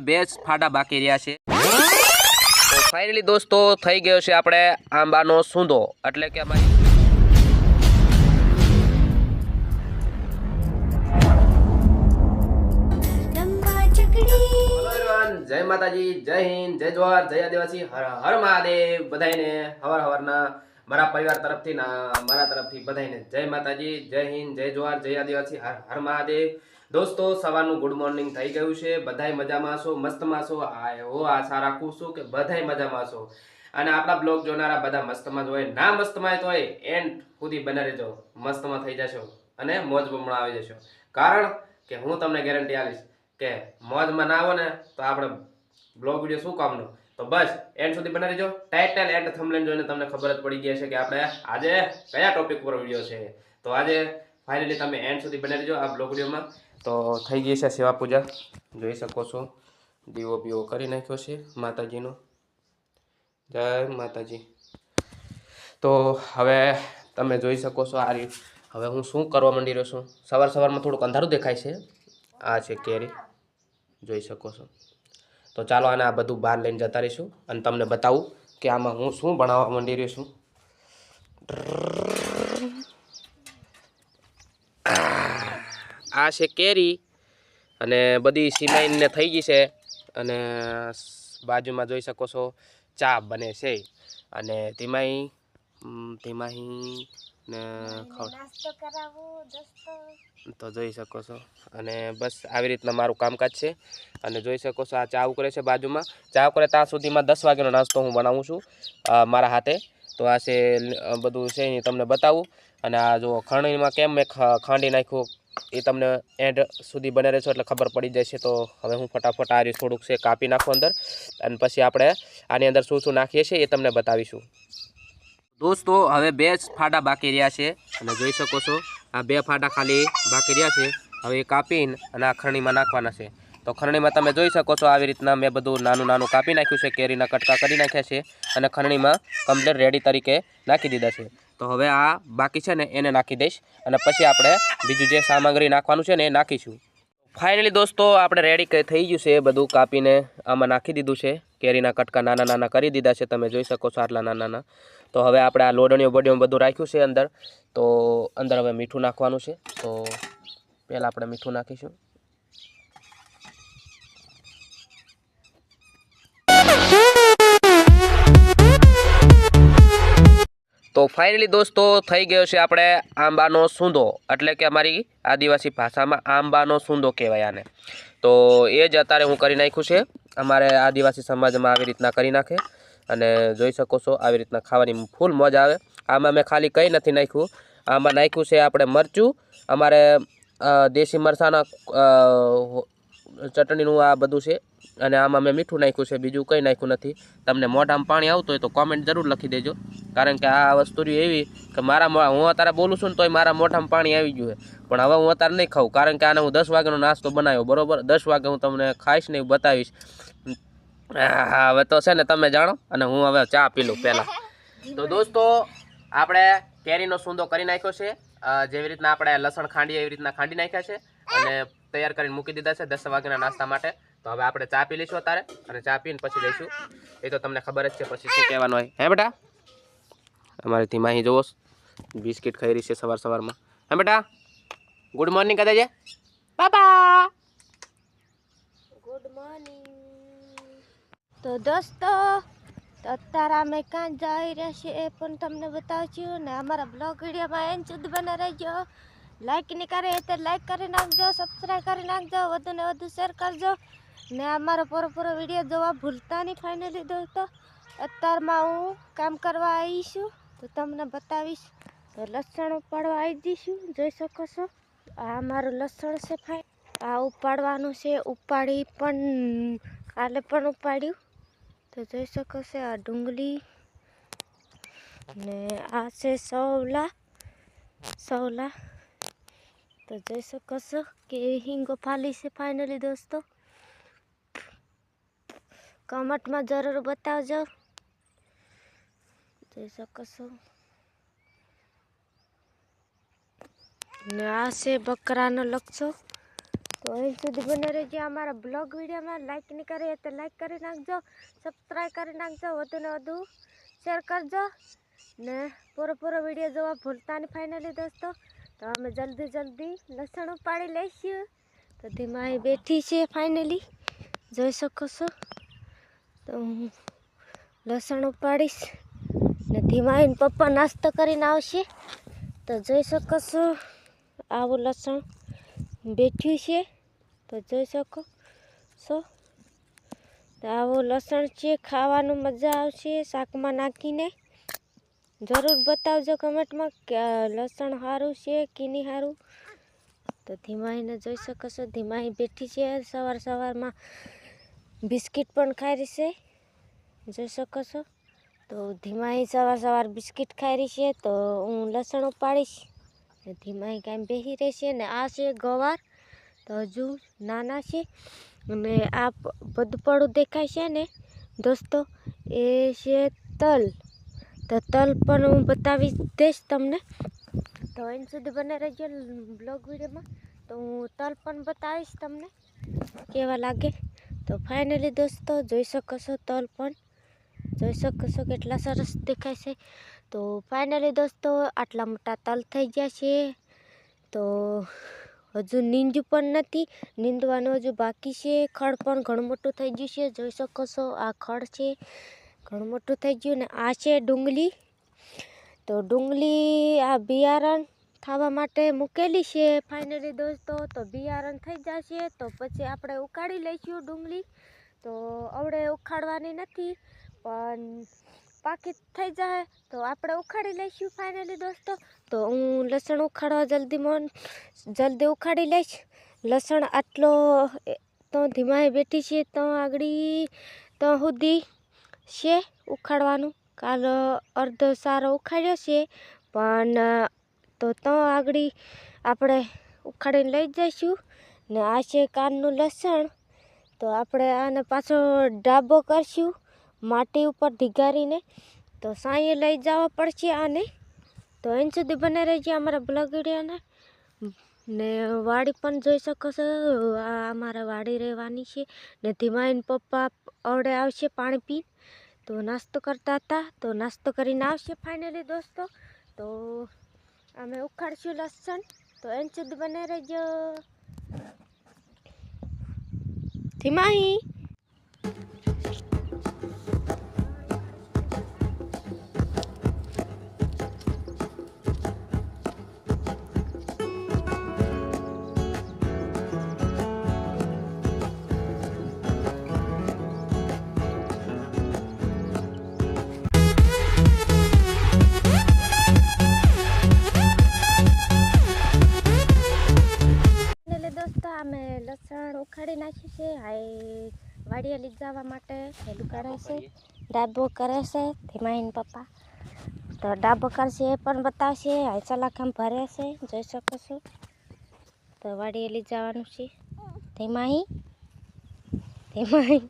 બે જ ફાડા બાકી રહ્યા છે. તો ફાઇનલી દોસ્તો થઈ ગયો છે આપણે આંબાનો સૂંધો એટલે કે અમારી જય માતાજી જય હિન્દ જય જોહાર જય આદિવાસી હર હર મહાદેવ બધાને હવાર હવારના મારા પરિવાર તરફથી ના મારા તરફથી બધાને જય માતાજી જય હિન્દ જય જોહાર જય આદિવાસી હર હર મહાદેવ. દોસ્તો, સવારનું ગુડ મોર્નિંગ થઈ ગયું છે. બધાય મજામાં છો મસ્તમાં છો એવો આશા રાખું છું કે બધાય મજામાં છો અને આપણા બ્લોગ જોનારા બધા મસ્તમાં જ હોય. ના મસ્તમાં તો હોય એન્ડ સુધી બને રહેજો. મસ્તમાં થઈ જશો અને મોજ બમણા આવી જશો. કારણ કે હું તમને ગેરંટી આપીશ કે મોજમાં ના આવો ને, તો આપણે બ્લોગ વીડિયો શું કામનો? તો બસ એન્ડ સુધી બને રહેજો. ટાઇટલ એન્ડ થમલેન જોઈને તમને ખબર જ પડી ગઈ છે કે આપણે આજે કયા ટોપિક પર વીડિયો છે. તો આજે ફાઇનલી તમે એન્ડ સુધી બને રહેજો આ બ્લોગ વિડીયોમાં. તો થઈ ગઈ છે સેવા પૂજા. જોઈ શકો છો. દીવો બીવો કરી નાખ્યો છે માતાજીનો. જય માતાજી. તો હવે તમે જોઈ શકો છો આ રીત. હવે હું શું કરવા માંડી રહ્યો છું? સવાર સવારમાં થોડુંક અંધારું દેખાય છે. આ છે કેરી. જોઈ શકો છો. તો ચાલો આને આ બધું બહાર લઈને જતા રહીશું અને તમને બતાવું કે આમાં હું શું બનાવવા માંડી રહ્યો છું. આ છે કેરી અને બધી સિલાઈને થઈ ગઈ છે અને બાજુમાં જોઈ શકો છો ચા બને છે અને તેમાંય તેમાંય ને તો જોઈ શકો છો અને બસ આવી રીતના મારું કામકાજ છે અને જોઈ શકો છો આ ચા ઉકળે છે બાજુમાં. ચા ઉકળે ત્યાં સુધીમાં દસ વાગ્યાનો નાસ્તો હું બનાવું છું મારા હાથે. તો આ છે બધું છે તમને બતાવું. અને આ જો ખરણીમાં કેમ મેં ખાંડી નાખ્યું એ તમને એન્ડ સુધી બને રહેશો એટલે ખબર પડી જશે. તો હવે હું ફટાફટ આ રીતે થોડુંક છે કાપી નાખું અંદર અને પછી આપણે આની અંદર શું શું નાખીએ છીએ એ તમને બતાવીશું. દોસ્તો, હવે બે જ ફાડા બાકી રહ્યા છે અને જોઈ શકો છો, આ બે ફાડા ખાલી બાકી રહ્યા છે. હવે એ કાપીને અને આ ખરણીમાં નાખવાના છે. તો ખરણીમાં તમે જોઈ શકો છો આવી રીતના મેં બધું નાનું નાનું કાપી નાખ્યું છે, કેરીના કટકા કરી નાખ્યા છે અને ખરણીમાં કમ્પ્લીટ રેડી તરીકે નાખી દીધા છે. તો હવે આ બાકી છે ને એને નાખી દઈશ. અને પછી આપણે બીજું જે સામગ્રી નાખવાનું છે ને એ નાખીશું. ફાઇનલી દોસ્તો, આપણે રેડી થઈ ગયું છે બધું કાપીને આમાં નાખી દીધું છે. કેરીના કટકા નાના નાના કરી દીધા છે, તમે જોઈ શકો છો આટલા નાના નાના. તો હવે આપણે આ લોડણીઓ બોડીઓ બધું રાખ્યું છે અંદર. તો અંદર હવે મીઠું નાખવાનું છે. તો પહેલાં આપણે મીઠું નાખીશું. તો ફાઇનલી દોસ્તો થઈ ગયો છે આપણે આંબાનો સૂંધો એટલે કે અમારી આદિવાસી ભાષામાં આંબાનો સૂંધો કહેવાય આને. તો એ જ અત્યારે હું કરી નાખ્યું છે. અમારે આદિવાસી સમાજમાં આવી રીતના કરી નાખે. અને જોઈ શકો છો આવી રીતના ખાવાની ફૂલ મજા આવે. આમાં મેં ખાલી કંઈ નથી નાખ્યું. આમાં નાખ્યું છે આપણે મરચું. અમારે દેશી મરચાંના ચટણીનું આ બધું છે. અને આમાં મેં મીઠું નાખ્યું છે, બીજું કંઈ નાખ્યું નથી. તમને મોઢામાં પાણી આવતું હોય તો કોમેન્ટ જરૂર લખી દેજો. કારણ કે આ વસ્તુ એવી કે મારા હું અત્યારે બોલું છું ને તોય મારા મોઢામાં પાણી આવી ગયું પણ હવે હું અત્યારે નહીં ખાઉં, કારણ કે આને હું દસ વાગ્યાનો નાસ્તો બનાવ્યો, બરોબર? દસ વાગે હું તમને ખાઈશ ને બતાવીશ. હા હવે તો છે ને તમે જાણો, અને હું હવે ચા પી લઉં પહેલાં. તો દોસ્તો, આપણે કેરીનો સૂંદો કરી નાખ્યો છે. જેવી રીતના આપણે લસણ ખાંડીએ એવી રીતના ખાંડી નાખ્યા છે. અને તૈયાર કરીને મૂકી દીધા છે દસ વાગ્યાના નાસ્તા માટે. તો હવે આપણે ચા પી લઈશું અત્યારે અને ચા પીને પછી લઈશું. એ તો તમને ખબર જ છે પછી શું કહેવાનું હોય. હે બેટા? અમારે ધીમાહી જોવો બિસ્કિટ ખાઈ રહી છે સવાર સવારમાં. હે બેટા? ગુડ મોર્નિંગ કહે છે બાબા ગુડ મોર્નિંગ તો દોસ્તો તો અત્યારે અમે ક્યાં જઈ રહ્યા છીએ એ પણ તમને બતાવશું ને અમારા બ્લોગ વિડીયોમાં એન સુધી બને રહેજો. લાઈક નહીં કરે તો લાઈક કરી નાખજો સબસ્ક્રાઈબ કરી નાખજો વધુ ને વધુ શેર કરજો. ને અમારો પૂરો પૂરો વીડિયો જોવા ભૂલતા નહીં ફાઇનલી દોસ્તો અત્યારમાં હું કામ કરવા આવી છું. તો તમને બતાવીશ. તો લસણ ઉપાડવા આવી જઈશું. જોઈ શકો છો. આ મારું લસણ છે ફાઈ આ ઉપાડવાનું છે. ઉપાડી પણ કાલે પણ ઉપાડ્યું. તો જોઈ શકો છો આ ડુંગળી ને આ છે સવલા. સવલા. તો જોઈ શકો છો કે હિંગો ફાલી છે ફાઇનલી દોસ્તો. કમેન્ટમાં જરૂર બતાવજો. જોઈ શકો છો. ને આ છે બકરાનો લક્ષો તો અહીં સુધી બને રહેજો અમારા બ્લોગ વિડીયોમાં. લાઈક નહીં કરીએ તો લાઈક કરી નાખજો. સબસ્ક્રાઈબ કરી નાખજો. વધુ ને વધુ શેર કરજો. ને પૂરો પૂરો વીડિયો જોવા ભૂલતા નહીં ફાઇનલી દોસ્તો. તો અમે જલ્દી જલ્દી લસણ ઉપાડી લઈશું. તો ધીમા બેઠી છે ફાઇનલી જોઈ શકો છો. તો હું લસણ ઉપાડીશ ને ધીમા આવીને પપ્પા નાસ્તો કરીને આવશે. તો જોઈ શકો છો આવું લસણ બેઠ્યું છે. તો જોઈ શકો છો. તો આવું લસણ છે, ખાવાનું મજા આવશે શાકમાં નાખીને. જરૂર બતાવજો કમેન્ટમાં કે લસણ સારું છે કે નહીં સારું તો ધીમાઈને જોઈ શકો છો ધીમાઈ બેઠી છે સવાર સવારમાં. બિસ્કિટ પણ ખાઈ છે જોઈ શકો છો તો ધીમાઈ સવાર સવાર બિસ્કિટ ખાઈ છે તો હું લસણ ઉપાડીશ ધીમાઈ કાંઈ બેસી રહેશે ને આ છે ગવાર તો હજુ નાના છે અને આ બધું દેખાય છે ને દોસ્તો એ છે તલ તો તલ પણ હું બતાવી દઈશ તમને તો એન સુધી બને રહેજો બ્લોગ વિડીયોમાં તો હું તલ પણ બતાવીશ તમને કેવા લાગે તો ફાઇનલી દોસ્તો જોઈ શકો છો તલ પણ. જોઈ શકો છો કેટલા સરસ દેખાય છે. તો ફાઇનલી દોસ્તો આટલા મોટા તલ થઈ ગયા છે. તો હજુ નીંદું પણ નથી. નીંદવાનું હજુ બાકી છે. ખડ પણ ઘણું મોટું થઈ ગયું છે. જોઈ શકો છો આ ખડ છે. ઘણું મોટું થઈ ગયું ને આ છે ડુંગળી. તો ડુંગળી આ બિયારણ થવા માટે મૂકેલી છે. ફાઇનલી દોસ્તો, તો બિયારણ થઈ જશે. તો પછી આપણે ઉકાળી લઈશું ડુંગળી. તો આવડે ઉખાડવાની નથી, પણ પાકી થઈ જાય. તો આપણે ઉખાડી લઈશું ફાઇનલી દોસ્તો. તો હું લસણ ઉખાડવા જલ્દી મન, જલ્દી ઉખાડી લઈશ. લસણ આટલો તો ધીમાએ બેઠી છે, તો આગળ, તો સુધી છે ઉખાડવાનું. કાલ અડધો સારો ઉખાડ્યો છે, પણ તો તો આગળ આપણે ઉખાડીને લઈ જઈશું ને આ છે કાનનું લસણ. તો આપણે આને પાછો ડાબો કરશું માટી ઉપર ઢીગારીને. તો સાંયે લઈ જવા પડશે આને. તો એન સુધી બને રહેજે અમારા બ્લોગ ને વાડી પણ જોઈ શકો છો, આ અમારે વાડી રહેવાની છે. ને ધીમાઈન પપ્પા અવડે આવશે પાણી પી તો નાસ્તો કરતા હતા, તો નાસ્તો કરીને આવશે ફાઇનલી દોસ્તો. તો અમે ઉખાડશું લસણ. તો એન સુધી બને રહેજો. ધીમાઈ. વાડીએ લઈ જવા માટે પેલું કરે છે. ડાબો કરે છે ધીમાઈન પપ્પા. તો ડાબો કરશે એ પણ બતાવશે હાઈ સલાખામ ભરે છે જોઈ શકો છો. તો વાડીએ લઈ જવાનું છે. ધીમાહી ધીમાઈ